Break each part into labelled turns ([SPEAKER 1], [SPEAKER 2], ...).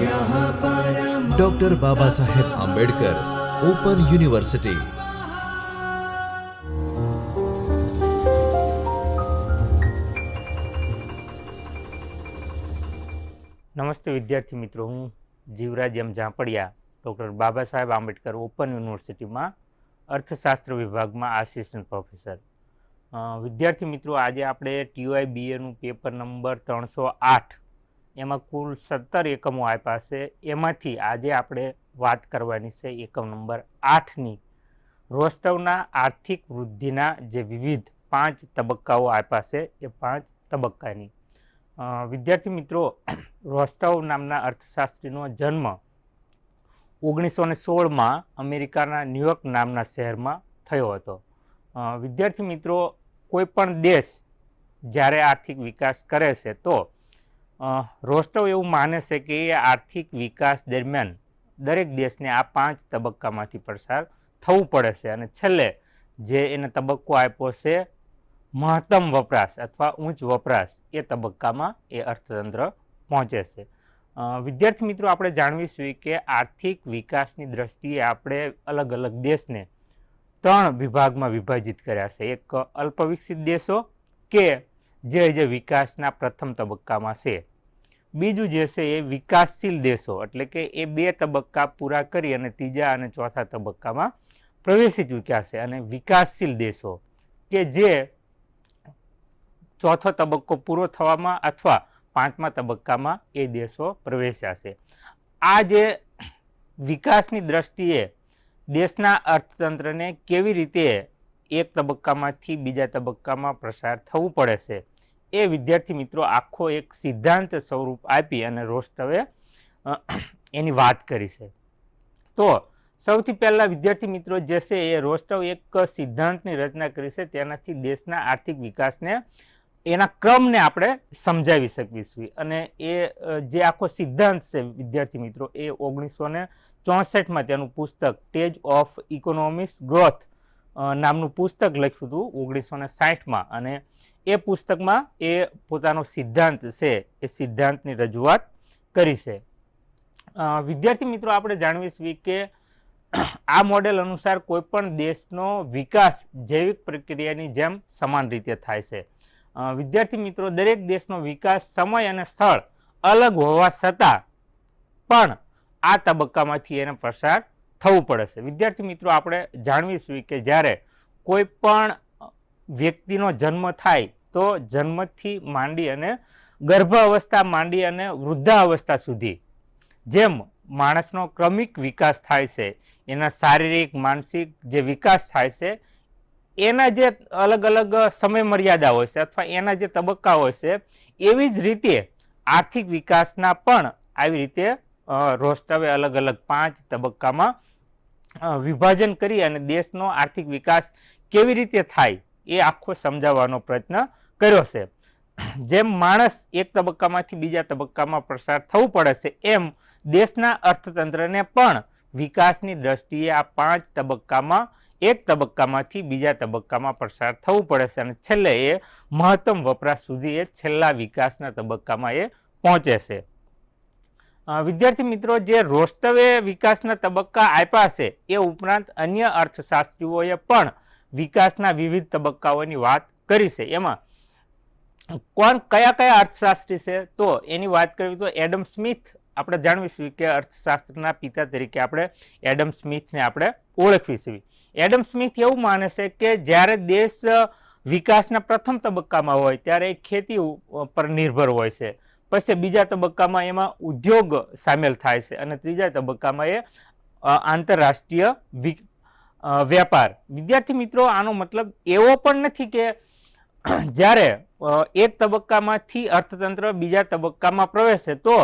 [SPEAKER 1] Doctor Baba Saheb Ambedkar open university
[SPEAKER 2] નમસ્તે વિદ્યાર્થી મિત્રો, હું જીવરાજ એમ ઝાંપડિયા ડૉક્ટર બાબા સાહેબ આંબેડકર ઓપન યુનિવર્સિટીમાં અર્થશાસ્ત્ર વિભાગમાં આસિસ્ટન્ટ પ્રોફેસર વિદ્યાર્થી મિત્રો, આજે આપણે ટીવાય બીએનું પેપર નંબર ત્રણસો આઠ એમાં કુલ સત્તર એકમો આપ્યા છે. એમાંથી આજે આપણે વાત કરવાની છે એકમ નંબર આઠની. રોસ્ટવના આર્થિક વૃદ્ધિના જે વિવિધ પાંચ તબક્કાઓ આપ્યા છે એ પાંચ તબક્કાની. વિદ્યાર્થી મિત્રો, રોસ્ટવ નામના અર્થશાસ્ત્રીનો જન્મ ઓગણીસો ને સોળમાં અમેરિકાના ન્યુયોર્ક નામના શહેરમાં થયો હતો. વિદ્યાર્થી મિત્રો, કોઈ પણ દેશ જ્યારે આર્થિક વિકાસ કરે છે તો રોસ્ટવ એવું માને છે કે આર્થિક વિકાસ દરમિયાન દરેક દેશને આ પાંચ તબક્કામાંથી પસાર થવું પડે છે અને છેલ્લે જે એને તબક્કો આપ્યો છે, મહત્તમ વપરાશ અથવા ઊંચ વપરાશ, એ તબક્કામાં એ અર્થતંત્ર પહોંચે છે. વિદ્યાર્થી મિત્રો, આપણે જાણવીશું કે આર્થિક વિકાસની દ્રષ્ટિએ આપણે અલગ અલગ દેશને ત્રણ વિભાગમાં વિભાજિત કર્યા છે. એક અલ્પ વિકસિત દેશો કે જે જે વિકાસના પ્રથમ તબક્કામાં છે. બીજું જે છે એ વિકાસશીલ દેશો, એટલે કે એ બે તબક્કા પૂરા કરી અને ત્રીજા અને ચોથા તબક્કામાં પ્રવેશી ચૂક્યા છે. અને વિકાસશીલ દેશો કે જે ચોથો તબક્કો પૂરો થવામાં અથવા પાંચમા તબક્કામાં એ દેશો પ્રવેશ્યા છે. આ જે વિકાસની દ્રષ્ટિએ દેશના અર્થતંત્રને કેવી રીતે એક તબક્કામાંથી બીજા તબક્કામાં પ્રસાર થવું પડે છે એ વિદ્યાર્થી મિત્રો આખો એક સિદ્ધાંત સ્વરૂપ આપી અને રોસ્ટવે એની વાત કરી છે. તો સૌથી પહેલાં વિદ્યાર્થી મિત્રો જે છે એ રોસ્ટવ એક સિદ્ધાંતની રચના કરી છે. તેનાથી દેશના આર્થિક વિકાસને, એના ક્રમને આપણે સમજાવી શકીશું. અને એ જે આખો સિદ્ધાંત છે વિદ્યાર્થી મિત્રો એ ઓગણીસો ચોસઠમાં તેનું પુસ્તક ટેજ ઓફ ઇકોનોમિક્સ ગ્રોથ નામનું પુસ્તક લખ્યું હતું ઓગણીસો ને સાઠમાં અને એ પુસ્તકમાં એ પોતાનો સિદ્ધાંત છે, એ સિદ્ધાંતની રજૂઆત કરી છે. વિદ્યાર્થી મિત્રો, આપણે જાણવીશું કે આ મોડેલ અનુસાર કોઈપણ દેશનો વિકાસ જૈવિક પ્રક્રિયાની જેમ સમાન રીતે થાય છે. વિદ્યાર્થી મિત્રો, દરેક દેશનો વિકાસ સમય અને સ્થળ અલગ હોવા છતાં પણ આ તબક્કામાંથી એને પસાર થવું પડે છે. વિદ્યાર્થી મિત્રો, આપણે જાણવીશું કે જ્યારે કોઈ પણ વ્યક્તિનો જન્મ થાય, તો જન્મથી માંડી અને ગર્ભ અવસ્થા માંડી અને વૃદ્ધાવસ્થા સુધી જેમ માણસનો ક્રમિક વિકાસ થાય છે, એના શારીરિક, માનસિક જે વિકાસ થાય છે, એના જે અલગ અલગ સમય મર્યાદા હોય છે અથવા એના જે તબક્કા હોય છે, એવી જ રીતે આર્થિક વિકાસના પણ આવી રીતે રોસ્ટવે અલગ અલગ પાંચ તબક્કામાં વિભાજન કરી અને દેશનો આર્થિક વિકાસ કેવી રીતે થાય એ આખો સમજાવવાનો પ્રયત્ન કર્યો છે. જેમ માણસ એક તબક્કામાંથી બીજા તબક્કામાં પ્રસાર થવું પડે છે, એમ દેશના અર્થતંત્રને પણ વિકાસની દ્રષ્ટિએ આ પાંચ તબક્કામાં, એક તબક્કામાંથી બીજા તબક્કામાં પ્રસાર થવું પડે છે અને છેલ્લે એ મહત્તમ વપરાશ સુધી એ છેલ્લા વિકાસના તબક્કામાં એ પહોંચે છે. વિદ્યાર્થી મિત્રો, જે રોસ્ટવે વિકાસના તબક્કા આપ્યા છે, એ ઉપરાંત અન્ય અર્થશાસ્ત્રીઓએ પણ વિકાસના વિવિધ તબક્કાઓની વાત કરી છે. એમાં કોણ કયા કયા અર્થશાસ્ત્રી છે, તો એની વાત કરવી તો એડમ સ્મિથ, આપણે જાણવીશું કે અર્થશાસ્ત્રના પિતા તરીકે આપણે એડમ સ્મિથને આપણે ઓળખવીશું એડમ સ્મિથ એવું માને છે કે જ્યારે દેશ વિકાસના પ્રથમ તબક્કામાં હોય, ત્યારે ખેતી પર નિર્ભર હોય છે. પછી બીજા તબક્કામાં એમાં ઉદ્યોગ સામેલ થાય છે અને ત્રીજા તબક્કામાં એ આંતરરાષ્ટ્રીય વ્યાપાર. વિદ્યાર્થી મિત્રો, આનો મતલબ એવો પણ નથી કે જ્યારે એક તબક્કામાંથી અર્થતંત્ર બીજા તબક્કામાં પ્રવેશે તો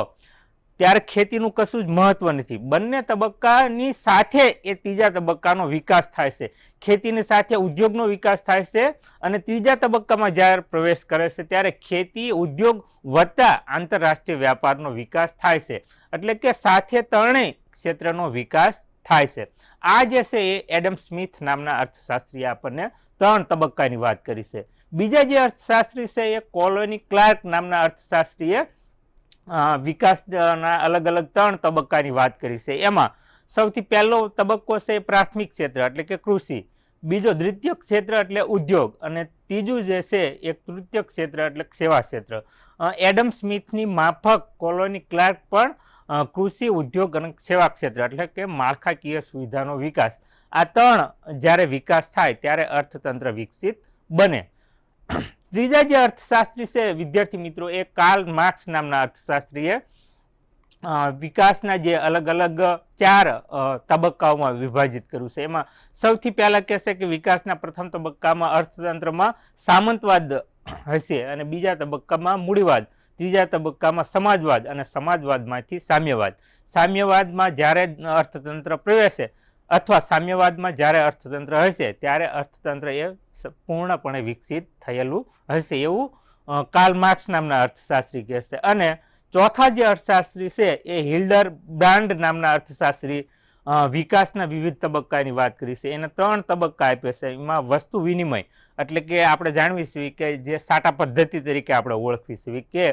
[SPEAKER 2] ત્યારે ખેતીનું કશું જ મહત્વ નથી. બંને તબક્કાની સાથે એ ત્રીજા તબક્કાનો વિકાસ થાય છે. ખેતીની સાથે ઉદ્યોગનો વિકાસ થાય છે અને ત્રીજા તબક્કામાં જ્યારે પ્રવેશ કરે છે ત્યારે ખેતી ઉદ્યોગ વધતા આંતરરાષ્ટ્રીય વ્યાપારનો વિકાસ થાય છે. એટલે કે સાથે ત્રણેય ક્ષેત્રનો વિકાસ થાય છે. આ જે છે એ એડમ સ્મિથ નામના અર્થશાસ્ત્રીએ આપણને ત્રણ તબક્કાની વાત કરી છે. બીજા જે અર્થશાસ્ત્રી છે એ કોલોની ક્લાર્ક નામના અર્થશાસ્ત્રીએ વિકાસના અલગ અલગ ત્રણ તબક્કાની વાત કરી છે. એમાં સૌથી પહેલો તબક્કો છે પ્રાથમિક ક્ષેત્ર, એટલે કે કૃષિ. બીજો દ્વિતીય ક્ષેત્ર, એટલે ઉદ્યોગ. અને ત્રીજું જે છે એ તૃતીય ક્ષેત્ર, એટલે સેવા ક્ષેત્ર. એડમ સ્મિથની માફક કોલોની ક્લાર્ક પણ કૃષિ, ઉદ્યોગ અને સેવા ક્ષેત્ર, એટલે કે માળખાકીય સુવિધાનો વિકાસ. આ ત્રણ જ્યારે વિકાસ થાય, ત્યારે અર્થતંત્ર વિકસિત બને. ત્રીજા જે અર્થશાસ્ત્રી છે, વિદ્યાર્થી મિત્રો, એ કાર્લ માર્ક્સ નામના અર્થશાસ્ત્રીએ વિકાસના જે અલગ અલગ ચાર તબક્કાઓમાં વિભાજિત કર્યું છે. એમાં સૌથી પહેલાં કહેશે કે વિકાસના પ્રથમ તબક્કામાં અર્થતંત્રમાં સામંતવાદ હશે અને બીજા તબક્કામાં મૂડીવાદ, ત્રીજા તબક્કામાં સમાજવાદ અને સમાજવાદમાંથી સામ્યવાદ. સામ્યવાદમાં જ્યારે અર્થતંત્ર પ્રવેશે અથવા સામ્યવાદમાં જ્યારે અર્થતંત્ર હશે ત્યારે અર્થતંત્ર એ પૂર્ણપણે વિકસિત થયેલું હશે એવું અ, કાર્લ માર્ક્સ નામના અર્થશાસ્ત્રી કહેશે. અને ચોથા જે અર્થશાસ્ત્રી છે એ હિલ્ડર બ્રાન્ડ નામના અર્થશાસ્ત્રી વિકાસના વિવિધ તબક્કાની વાત કરી છે એને ત્રણ તબક્કા આપ્યા છે. એમાં વસ્તુ વિનિમય એટલે કે આપણે જાણવી છીએ કે જે સાટા પદ્ધતિ તરીકે આપણે ઓળખવી છીએ કે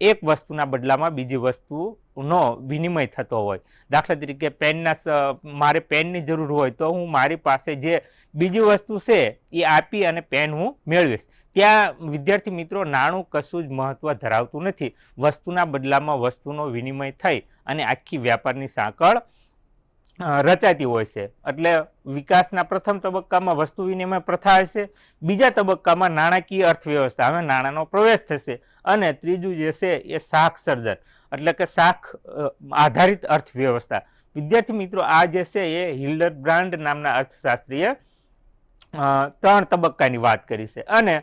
[SPEAKER 2] એક વસ્તુના બદલામાં બીજી વસ્તુનો વિનિમય થતો હોય. દાખલા તરીકે પેનના મારે પેનની જરૂર હોય તો હું મારી પાસે જે બીજી વસ્તુ છે એ આપી અને પેન હું મેળવીશ. ત્યાં વિદ્યાર્થી મિત્રો નાણું કશું જ મહત્વ ધરાવતું નથી. વસ્તુના બદલામાં વસ્તુનો વિનિમય થઈ અને આખી વ્યાપારની સાંકળ રચાતી હોય છે. એટલે વિકાસના પ્રથમ તબક્કામાં વસ્તુ વિનિમય પ્રથા હશે બીજા તબક્કામાં નાણાકીય અર્થવ્યવસ્થા, હવે નાણાંનો પ્રવેશ થશે. અને ત્રીજું જે છે એ શાખ સર્જન, એટલે કે શાખ આધારિત અર્થવ્યવસ્થા. વિદ્યાર્થી મિત્રો, આ જે છે એ હિલ્ડર બ્રાન્ડ નામના અર્થશાસ્ત્રીએ ત્રણ તબક્કાની વાત કરી છે. અને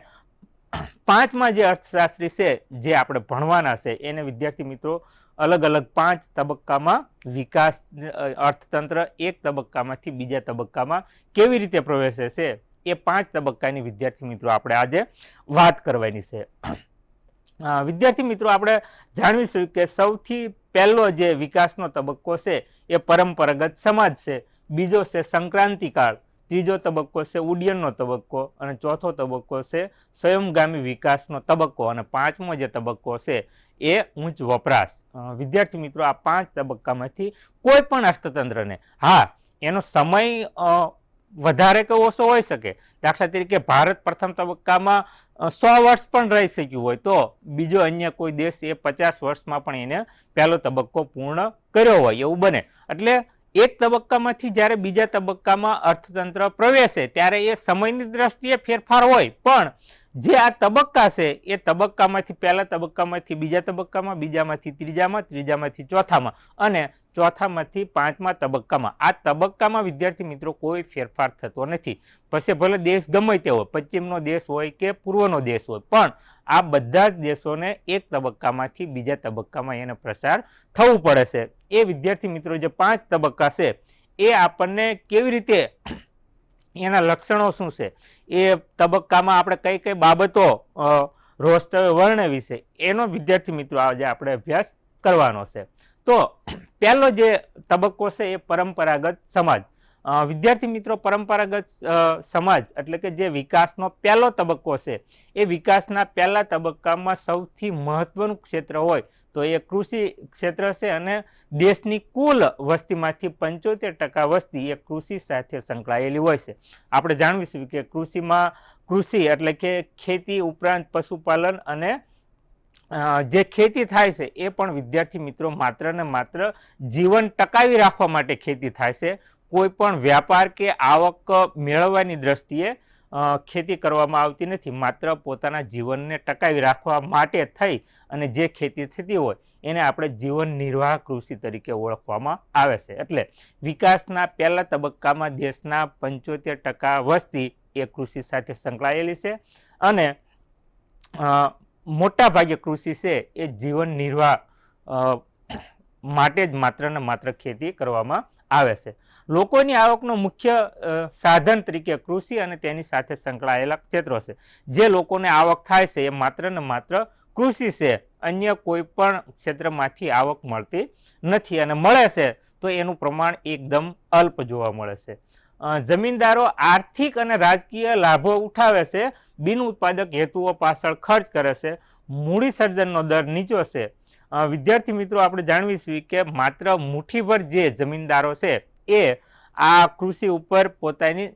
[SPEAKER 2] પાંચમા જે અર્થશાસ્ત્રી છે, જે આપણે ભણવાના છે, એને વિદ્યાર્થી મિત્રો અલગ અલગ પાંચ તબક્કામાં વિકાસ અર્થતંત્ર એક તબક્કામાંથી બીજા તબક્કામાં કેવી રીતે પ્રવેશે છે, એ પાંચ તબક્કાની વિદ્યાર્થી મિત્રો આપણે આજે વાત કરવાની છે. વિદ્યાર્થી મિત્રો આપણે જાણવીશું કે સૌથી પહેલો જે વિકાસનો તબક્કો છે, એ પરંપરાગત સમાજ છે. બીજો છે સંક્રાંતિકાળ. ત્રીજો તબક્કો છે ઉડ્ડયનનો તબક્કો અને ચોથો તબક્કો છે સ્વયંગામી વિકાસનો તબક્કો અને પાંચમો જે તબક્કો છે એ ઊંચ વપરાશ. વિદ્યાર્થી મિત્રો, આ પાંચ તબક્કામાંથી કોઈ પણ અર્થતંત્રને, હા, એનો સમય વધારે કે ઓછો હોઈ શકે. દાખલા તરીકે ભારત પ્રથમ તબક્કામાં સો વર્ષ પણ રહી શક્યું હોય તો બીજો અન્ય કોઈ દેશ એ પચાસ વર્ષમાં પણ એને પહેલો તબક્કો પૂર્ણ કર્યો હોય, એવું બને. એટલે એક તબક્કામાંથી જ્યારે બીજા તબક્કામાં અર્થતંત્ર પ્રવેશે ત્યારે એ સમયની દ્રષ્ટિએ ફેરફાર હોય. પણ જે આ તબક્કા છે, એ તબક્કામાંથી પહેલા તબક્કામાંથી બીજા તબક્કામાં, બીજામાંથી ત્રીજામાં, ત્રીજામાંથી ચોથામાં અને ચોથામાંથી પાંચમા તબક્કામાં. આ તબક્કામાં, વિદ્યાર્થી મિત્રો, કોઈ ફેરફાર થતો નથી. પછી ભલે દેશ ગમે તે હોય, પશ્ચિમનો દેશ હોય કે પૂર્વનો દેશ હોય, પણ આ બધા જ દેશોને એક તબક્કામાંથી બીજા તબક્કામાં એને પ્રસાર થવું પડે છે. એ વિદ્યાર્થી મિત્રો, જે પાંચ તબક્કા છે, એ આપણને કેવી રીતે એના લક્ષણો શું છે? એ તબક્કામાં આપણે કઈ કઈ બાબતો અ, વર્ણવી છે એનો વિદ્યાર્થી મિત્રો આજે આપણે અભ્યાસ કરવાનો છે. તો પહેલો જે તબક્કો છે એ પરંપરાગત સમાજ. વિદ્યાર્થી મિત્રો, પરંપરાગત સમાજ એટલે કે જે વિકાસનો પહેલો તબક્કો છે, એ વિકાસના પહેલા તબક્કામાં સૌથી મહત્વનું ક્ષેત્ર હોય તો એ કૃષિ ક્ષેત્ર છે અને દેશની કુલ વસ્તીમાંથી પંચોતેર ટકા વસ્તી એ કૃષિ સાથે સંકળાયેલી હોય છે. આપણે જાણવીશું કે કૃષિમાં, કૃષિ એટલે કે ખેતી ઉપરાંત પશુપાલન અને જે ખેતી થાય છે એ પણ વિદ્યાર્થી મિત્રો માત્ર ને માત્ર જીવન ટકાવી રાખવા માટે ખેતી થાય છે. કોઈ પણ વ્યાપાર કે આવક મેળવવાની દ્રષ્ટિએ ખેતી કરવામાં આવતી નથી. માત્ર પોતાના જીવનને ટકાવી રાખવા માટે થઈ અને જે ખેતી થતી હોય, એને આપણે જીવન નિર્વાહ કૃષિ તરીકે ઓળખવામાં આવે છે. એટલે વિકાસના પહેલા તબક્કામાં દેશના પંચોતેર ટકા વસ્તી એ કૃષિ સાથે સંકળાયેલી છે અને મોટાભાગે કૃષિ છે એ જીવન નિર્વાહ માટે જ માત્ર ને માત્ર ખેતી કરવામાં આવે છે. લોકોની આવકનો મુખ્ય સાધન તરીકે કૃષિ અને તેની સાથે સંકળાયેલા ક્ષેત્રો છે. જે લોકોને આવક થાય છે એ માત્ર ને માત્ર કૃષિ છે. અન્ય કોઈ પણ ક્ષેત્રમાંથી આવક મળતી નથી અને મળે છે તો એનું પ્રમાણ એકદમ અલ્પ જોવા મળે છે. જમીનદારો આર્થિક અને રાજકીય લાભો ઉઠાવે છે. બિન ઉત્પાદક હેતુઓ પાછળ ખર્ચ કરે છે. મૂડી સર્જનનો દર નીચો છે. વિદ્યાર્થી મિત્રો, આપણે જાણવીશું કે માત્ર મુઠ્ઠીભર જે જમીનદારો છે એ આ કૃષિ ઉપર પોતાની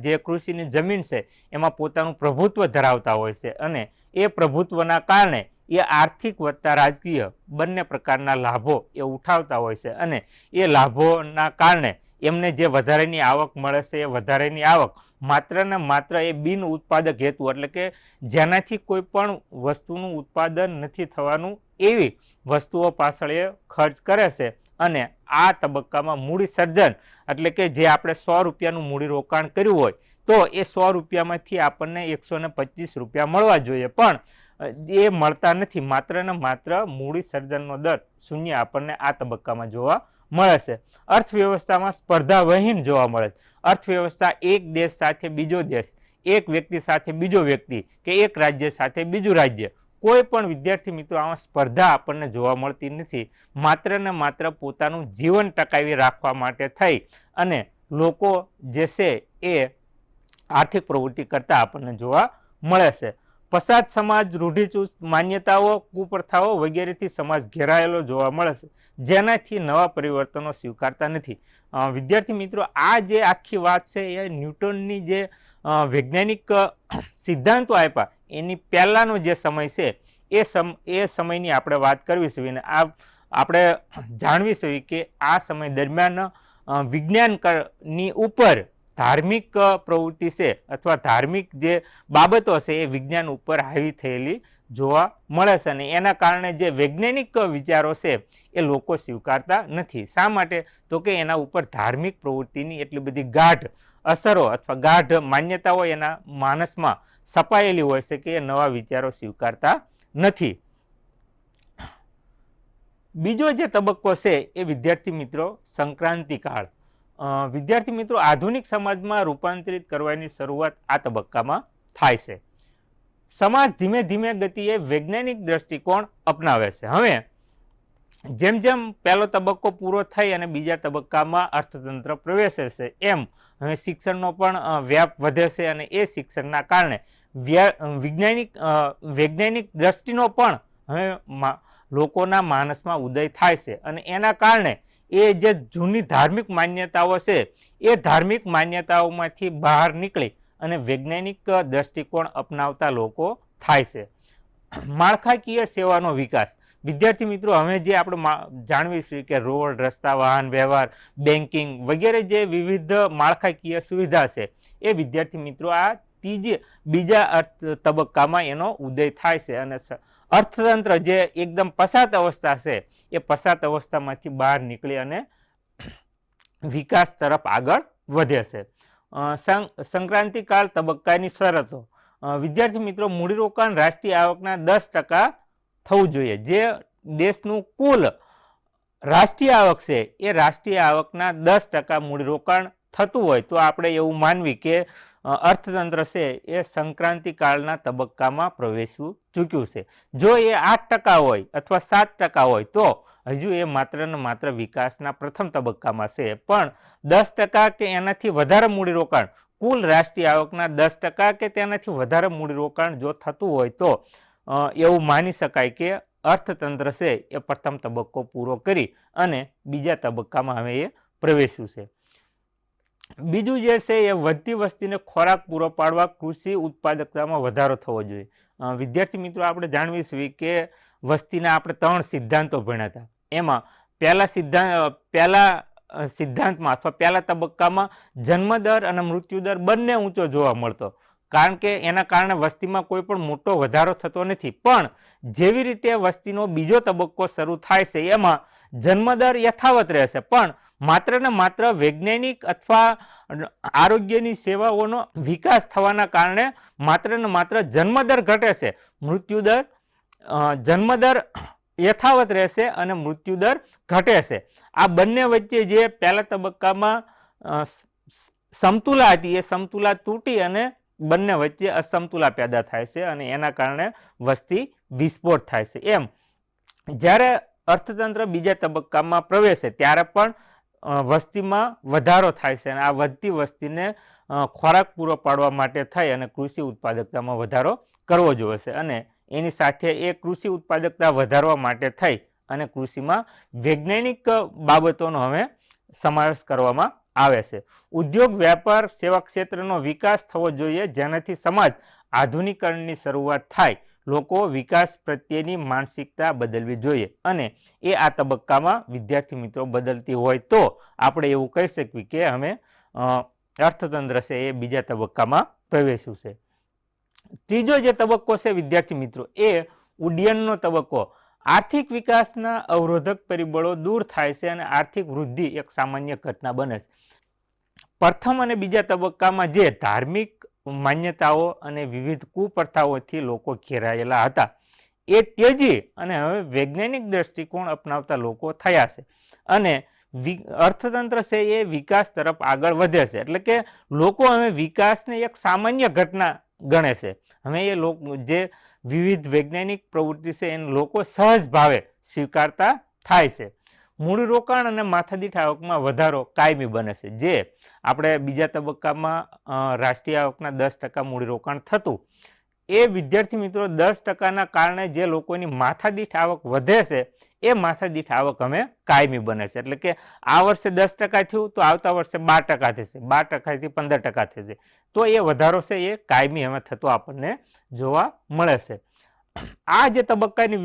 [SPEAKER 2] જે કૃષિની જમીન છે, એમાં પોતાનું પ્રભુત્વ ધરાવતા હોય છે અને એ પ્રભુત્વના કારણે એ આર્થિક વત્તા રાજકીય બંને પ્રકારના લાભો એ ઉઠાવતા હોય છે અને એ લાભોના કારણે એમને જે વધારેની આવક મળે છે, એ વધારેની આવક માત્ર ને માત્ર એ બિન ઉત્પાદક હેતુ, એટલે કે જેનાથી કોઈ પણ વસ્તુનું ઉત્પાદન નથી થવાનું એવી વસ્તુઓ પાછળ એ ખર્ચ કરે છે અને આ તબક્કામાં મૂડી સર્જન એટલે કે જે આપણે સો રૂપિયાનું મૂડી રોકાણ કર્યું હોય, તો એ સો રૂપિયામાંથી આપણને એકસો પચીસ રૂપિયા મળવા જોઈએ. પણ એ મળતા નથી. માત્ર ને માત્ર મૂડી સર્જનનો દર શૂન્ય આપણને આ તબક્કામાં જોવા મળે છે. અર્થવ્યવસ્થામાં સ્પર્ધા વહીન જોવા મળે છે. અર્થવ્યવસ્થા એક દેશ સાથે બીજો દેશ, એક વ્યક્તિ સાથે બીજો વ્યક્તિ કે એક રાજ્ય સાથે બીજું રાજ્ય. કોઈ પણ વિદ્યાર્થી મિત્રો આમાં સ્પર્ધા આપણને જોવા મળતી નથી. માત્ર ને માત્ર પોતાનું જીવન ટકાવી રાખવા માટે થઈ અને લોકો જે છે એ આર્થિક પ્રવૃત્તિ કરતા આપણને જોવા મળે છે. પસાદ સમાજ, રૂઢિચુસ્ત માન્યતાઓ, કુપ્રથાઓ વગેરેથી સમાજ ઘેરાયેલો જોવા મળે છે. જેનાથી નવા પરિવર્તનો સ્વીકારતા નથી. વિદ્યાર્થી મિત્રો, આ જે આખી વાત છે એ ન્યૂટનની જે વૈજ્ઞાનિક સિદ્ધાંતો આપ્યા એની પહેલાંનો જે સમય છે, એ સમ, એ સમયની આપણે વાત કરવી છે અને આ આપણે જાણવી છે કે આ સમય દરમિયાન વિજ્ઞાનની ઉપર ધાર્મિક પ્રવૃત્તિ છે અથવા ધાર્મિક જે બાબતો છે એ વિજ્ઞાન ઉપર હાવી થયેલી જોવા મળે છે અને એના કારણે જે વૈજ્ઞાનિક વિચારો છે એ લોકો સ્વીકારતા નથી. શા માટે? તો કે એના ઉપર ધાર્મિક પ્રવૃત્તિની એટલી બધી ગાઢ અસરો અથવા ગાઢ માન્યતાઓ એના માનસમાં સપાયેલી હોય છે કે એ નવા વિચારો સ્વીકારતા નથી. બીજો જે તબક્કો છે એ વિદ્યાર્થી મિત્રો સંક્રાંતિ કાળ. વિદ્યાર્થી મિત્રો આધુનિક સમાજમાં રૂપાંતરિત કરવાની શરૂઆત આ તબક્કામાં થાય છે. સમાજ ધીમે ધીમે ગતિએ વૈજ્ઞાનિક દ્રષ્ટિકોણ અપનાવે છે. હવે જેમ જેમ પહેલો તબક્કો પૂરો થઈ અને બીજા તબક્કામાં અર્થતંત્ર પ્રવેશે એમ હવે શિક્ષણનો પણ વ્યાપ વધે છે અને એ શિક્ષણના કારણે વૈજ્ઞાનિક વૈજ્ઞાનિક દ્રષ્ટિનો પણ હવે લોકોના માનસમાં ઉદય થાય છે અને એના કારણે એ જે જૂની ધાર્મિક માન્યતાઓ છે, એ ધાર્મિક માન્યતાઓમાંથી બહાર નીકળી અને વૈજ્ઞાનિક દ્રષ્ટિકોણ અપનાવતા લોકો થાય છે. માળખાકીય સેવાનો વિકાસ. વિદ્યાર્થી મિત્રો હવે જે આપણે જાણવીશું કે રોડ, રસ્તા, વાહન, વ્યવહાર બેન્કિંગ વગેરે જે વિવિધ માળખાકીય સુવિધા છે, એ વિદ્યાર્થી મિત્રો આ ત્રીજી બીજા અર્થ તબક્કામાં એનો ઉદય થાય છે. અને અર્થતંત્ર જે એકદમ પસાત અવસ્થા છે, એ પસાત અવસ્થામાંથી બહાર નીકળી અને વિકાસ તરફ આગળ વધે છે. સંક્રાંતિકાળ તબક્કાની શરતો. વિદ્યાર્થી મિત્રો, મૂડીરોકાણ રાષ્ટ્રીય આવકના દસ ટકા થવું જોઈએ. જે દેશનું કુલ રાષ્ટ્રીય આવક છે, એ રાષ્ટ્રીય આવકના દસ ટકા મૂડીરોકાણ થતું હોય તો આપણે એવું માનવી કે અર્થતંત્ર છે, એ સંક્રાંતિકાળના તબક્કામાં પ્રવેશવું ચૂક્યું છે. જો એ આઠ ટકા હોય અથવા સાત ટકા હોય તો હજુ એ માત્ર ને માત્ર વિકાસના પ્રથમ તબક્કામાં છે. પણ દસ ટકા કે એનાથી વધારે મૂડીરોકાણ કુલ રાષ્ટ્રીય આવકના દસ ટકા કે તેનાથી વધારે મૂડીરોકાણ જો થતું હોય તો એવું માની શકાય કે અર્થતંત્ર છે એ પ્રથમ તબક્કો પૂરો કરી અને બીજા તબક્કામાં હવે એ પ્રવેશ્યું છે. બીજું જે છે એ વધતી વસ્તીને ખોરાક પૂરો પાડવા કૃષિ ઉત્પાદકતામાં વધારો થવો જોઈએ. વિદ્યાર્થી મિત્રો, આપણે જાણવીશું કે વસ્તીના આપણે ત્રણ સિદ્ધાંતો ભણ્યા હતા. એમાં પહેલા સિદ્ધાંત પહેલા સિદ્ધાંતમાં અથવા પહેલા તબક્કામાં જન્મદર અને મૃત્યુદર બંને ઊંચો જોવા મળતો. કારણ કે એના કારણે વસ્તીમાં કોઈ પણ મોટો વધારો થતો નથી. પણ જેવી રીતે વસ્તીનો બીજો તબક્કો શરૂ થાય છે, એમાં જન્મદર યથાવત રહેશે. પણ માત્ર ને માત્ર વૈજ્ઞાનિક અથવા આરોગ્યની સેવાઓનો વિકાસ થવાના કારણે માત્ર ને માત્ર જન્મદર ઘટે છે. મૃત્યુદર જન્મદર યથાવત રહેશે અને મૃત્યુદર ઘટે છે. આ બંને વચ્ચે જે પહેલા તબક્કામાં સમતુલા હતી, એ સમતુલા તૂટી અને બંને વચ્ચે અસમતુલા પેદા થાય છે અને એના કારણે વસ્તી વિસ્ફોટ થાય છે. એમ, જ્યારે અર્થતંત્ર બીજા તબક્કામાં પ્રવેશે, ત્યારે પણ વસ્તીમાં વધારો થાય છે અને આ વધતી વસ્તીને ખોરાક પૂરો પાડવા માટે થઈ અને કૃષિ ઉત્પાદકતામાં વધારો કરવો જોઈએ છે અને એની સાથે એ કૃષિ ઉત્પાદકતા વધારવા માટે થઈ અને કૃષિમાં વૈજ્ઞાનિક બાબતોનો હવે સમાવેશ કરવામાં આવે છે. ઉદ્યોગ, વ્યાપાર, સેવા ક્ષેત્રનો વિકાસ થવો જોઈએ, જેનાથી સમાજ આધુનિકરણની શરૂઆત થાય. લોકો વિકાસ પ્રત્યેની માનસિકતા બદલવી જોઈએ અને એ આ તબક્કામાં વિદ્યાર્થી મિત્રો બદલતી હોય તો આપણે એવું કહી શકીએ કે અમે અર્થતંત્ર છે એ બીજા તબક્કામાં પ્રવેશ્યું છે. ત્રીજો જે તબક્કો છે વિદ્યાર્થી મિત્રો એ ઉડ્ડયનનો તબક્કો. આર્થિક વિકાસના અવરોધક પરિબળો દૂર થાય છે અને આર્થિક વૃદ્ધિ એક સામાન્ય ઘટના બને છે. પ્રથમ અને બીજા તબક્કામાં જે ધાર્મિક માન્યતાઓ અને વિવિધ કુપ્રથાઓથી લોકો ઘેરાયેલા હતા, એ તેજી અને હવે વૈજ્ઞાનિક દ્રષ્ટિકોણ અપનાવતા લોકો થયા છે અને અર્થતંત્ર છે એ વિકાસ તરફ આગળ વધે છે. એટલે કે લોકો હવે વિકાસને એક સામાન્ય ઘટના ગણે છે. હવે એ લોકો, જે વિવિધ વૈજ્ઞાનિક પ્રવૃત્તિ છે એને લોકો સહજ ભાવે સ્વીકારતા થાય છે. મૂડીરોકાણ અને માથાદીઠ આવકમાં વધારો કાયમી બને છે. જે આપણે બીજા તબક્કામાં રાષ્ટ્રીય આવકના દસ ટકા મૂડીરોકાણ થતું. એ વિદ્યાર્થી મિત્રો દસ ટકાના કારણે જે લોકોની માથાદીઠ આવક વધે છે એ માથાદીઠ આવક અમે કાયમી બને છે. એટલે કે આ વર્ષે દસ ટકા થયું તો આવતા વર્ષે બાર ટકા થશે. બાર ટકાથી પંદર ટકા થશે. તો એ વધારો છે એ કાયમી અમે થતો આપણને જોવા મળે છે. આ જે તબક્કાની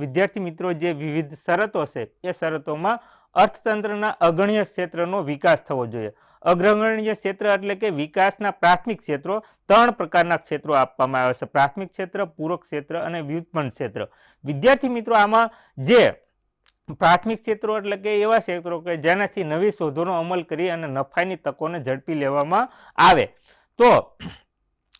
[SPEAKER 2] વિદ્યાર્થી મિત્રો જે વિવિધ શરતો છે, એ શરતોમાં અર્થતંત્રના અગણ્ય ક્ષેત્રનો વિકાસ થવો જોઈએ. અગ્રગણ્ય ક્ષેત્ર એટલે કે વિકાસના પ્રાથમિક ક્ષેત્રો, ત્રણ પ્રકારના ક્ષેત્રો આપવામાં આવે છે. પ્રાથમિક ક્ષેત્ર, પૂરક ક્ષેત્ર અને વ્યુત્પન્ન ક્ષેત્ર. વિદ્યાર્થી મિત્રો, આમાં જે પ્રાથમિક ક્ષેત્રો એટલે કે એવા ક્ષેત્રો કે જેનાથી નવી શોધોનો અમલ કરી અને નફાની તકોને ઝડપી લેવામાં આવે. તો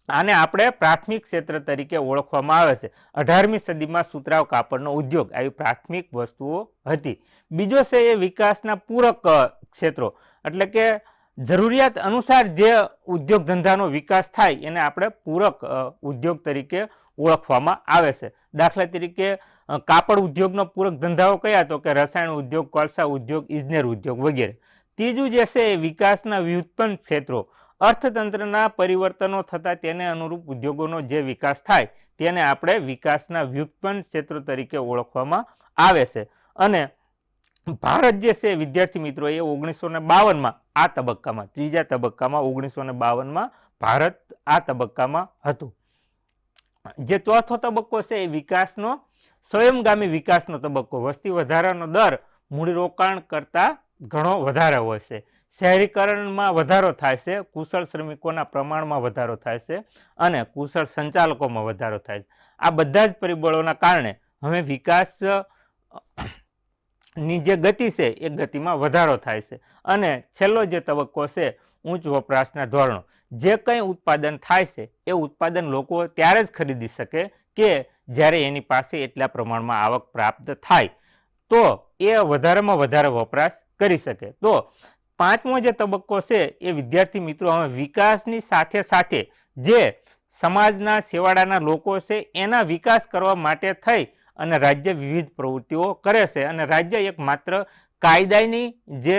[SPEAKER 2] આને આપણે પ્રાથમિક ક્ષેત્ર તરીકે ઓળખવામાં આવે છે. અઢારમી સદીમાં સુતરાવ કાપડનો ઉદ્યોગ, આવી પ્રાથમિક વસ્તુઓ હતી. બીજો છે એ વિકાસના પૂરક ક્ષેત્રો. એટલે કે જરૂરિયાત અનુસાર જે ઉદ્યોગ ધંધાનો વિકાસ થાય એને આપણે પૂરક ઉદ્યોગ તરીકે ઓળખવામાં આવે છે. દાખલા તરીકે કાપડ ઉદ્યોગનો પૂરક ધંધાઓ કયા તો કે રસાયણ ઉદ્યોગ, કોલસા ઉદ્યોગ, ઇજનેર ઉદ્યોગ વગેરે. ત્રીજું જે છે એ વિકાસના વ્યુત્પન્ન ક્ષેત્રો. અર્થતંત્રના પરિવર્તનો થતાં તેને અનુરૂપ ઉદ્યોગોનો જે વિકાસ થાય તેને આપણે વિકાસના વ્યુત્પન્ન ક્ષેત્રો તરીકે ઓળખવામાં આવે છે. અને ભારત જે છે, વિદ્યાર્થી મિત્રો, એ ઓગણીસો ને બાવનમાં આ તબક્કામાં, ત્રીજા તબક્કામાં ઓગણીસો ને બાવનમાં ભારત આ તબક્કામાં હતું. જે ચોથો તબક્કો છે, એ વિકાસનો, સ્વયંગામી વિકાસનો તબક્કો. વસ્તી વધારાનો દર મૂડીરોકાણ કરતાં ઘણો વધારે હોય છે. શહેરીકરણમાં વધારો થાય છે, કુશળ શ્રમિકોના પ્રમાણમાં વધારો થાય છે અને કુશળ સંચાલકોમાં વધારો થાય છે. આ બધા જ પરિબળોના કારણે હવે વિકાસ ની જે ગતિ છે, એ ગતિમાં વધારો થાય છે. અને છેલ્લો જે તબક્કો છે ઊંચ વપરાશના ધોરણો. જે કંઈ ઉત્પાદન થાય છે, એ ઉત્પાદન લોકો ત્યારે જ ખરીદી શકે કે જ્યારે એની પાસે એટલા પ્રમાણમાં આવક પ્રાપ્ત થાય. તો એ વધારેમાં વધારે વપરાશ કરી શકે. તો પાંચમો જે તબક્કો છે, એ વિદ્યાર્થી મિત્રો હવે વિકાસની સાથે સાથે જે સમાજના, સેવાડાના લોકો છે, એના વિકાસ કરવા માટે થઈ અને રાજ્ય વિવિધ પ્રવૃત્તિઓ કરે છે. અને રાજ્ય એક માત્ર કાયદાની જે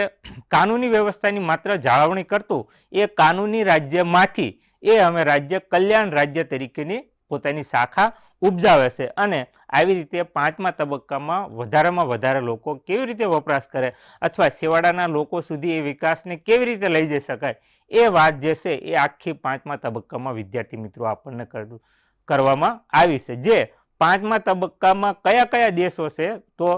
[SPEAKER 2] કાનૂની વ્યવસ્થાની માત્ર જાળવણી કરતું એ કાનૂની રાજ્યમાંથી એ અમે રાજ્ય કલ્યાણ રાજ્ય તરીકેની પોતાની શાખા ઉપજાવે છે. અને આવી રીતે પાંચમા તબક્કામાં વધારેમાં વધારે લોકો કેવી રીતે વપરાશ કરે અથવા છેવાડાના લોકો સુધી એ વિકાસને કેવી રીતે લઈ જઈ શકાય એ વાત જે છે એ આખી પાંચમા તબક્કામાં વિદ્યાર્થી મિત્રો આપણને કર- કરવામાં આવી છે. જે પાંચમા તબક્કામાં કયા કયા દેશો છે? તો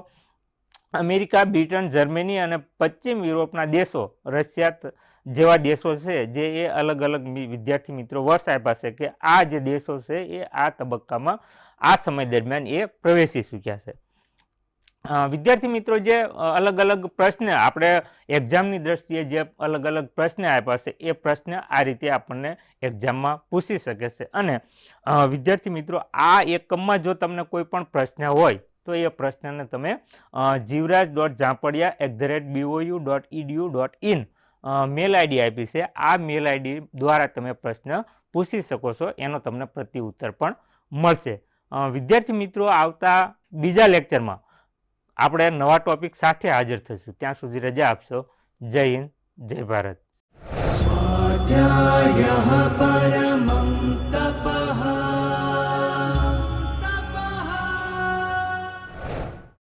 [SPEAKER 2] અમેરિકા, બ્રિટન, જર્મની અને પશ્ચિમ યુરોપના દેશો, રશિયા જેવા દેશો છે જે એ અલગ અલગ વિદ્યાર્થી મિત્રો વર્ષ આપ્યા છે કે આ જે દેશો છે એ આ તબક્કામાં આ સમય દરમિયાન એ પ્રવેશી ચૂક્યા છે. વિદ્યાર્થી મિત્રો જે અલગ અલગ પ્રશ્ન, આપણે એક્ઝામની દ્રષ્ટિએ જે અલગ અલગ પ્રશ્ન આપ્યા છે, એ પ્રશ્ન આ રીતે આપણને એક્ઝામમાં પૂછી શકે છે. અને વિદ્યાર્થી મિત્રો, આ એકમમાં જો તમને કોઈ પણ પ્રશ્ન હોય, તો એ પ્રશ્નને તમે Jivraj dot Zampadiya at the rate BOU dot EDU dot in mail ID આપી છે. આ મેલ આઈડી દ્વારા તમે પ્રશ્ન પૂછી શકો છો, એનો તમને પ્રતિ ઉત્તર પણ મળશે. વિદ્યાર્થી મિત્રો, આવતા બીજા લેક્ચરમાં આપણે નવા ટોપિક સાથે હાજર થશું ત્યાં સુધી રજા આપશો. જય હિન્દ, જય ભારત.
[SPEAKER 3] સ્વાધ્યાય પર